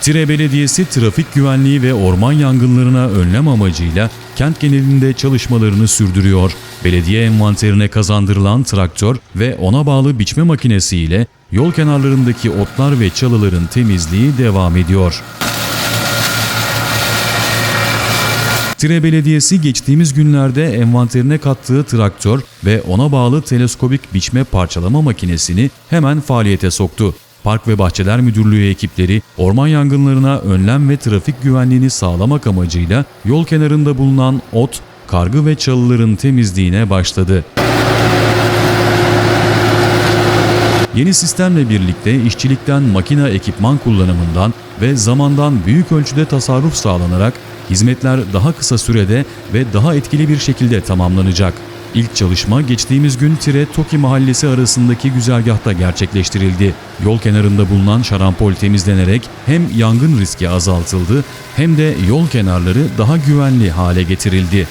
Tire Belediyesi trafik güvenliği ve orman yangınlarına önlem amacıyla kent genelinde çalışmalarını sürdürüyor. Belediye envanterine kazandırılan traktör ve ona bağlı biçme makinesi ile yol kenarlarındaki otlar ve çalıların temizliği devam ediyor. Tire Belediyesi geçtiğimiz günlerde envanterine kattığı traktör ve ona bağlı teleskobik biçme parçalama makinesini hemen faaliyete soktu. Park ve Bahçeler Müdürlüğü ekipleri orman yangınlarına önlem ve trafik güvenliğini sağlamak amacıyla yol kenarında bulunan ot, kargı ve çalıların temizliğine başladı. Yeni sistemle birlikte işçilikten makina ekipman kullanımından ve zamandan büyük ölçüde tasarruf sağlanarak hizmetler daha kısa sürede ve daha etkili bir şekilde tamamlanacak. İlk çalışma geçtiğimiz gün Tire Toki mahallesi arasındaki güzergahta gerçekleştirildi. Yol kenarında bulunan şarampol temizlenerek hem yangın riski azaltıldı hem de yol kenarları daha güvenli hale getirildi.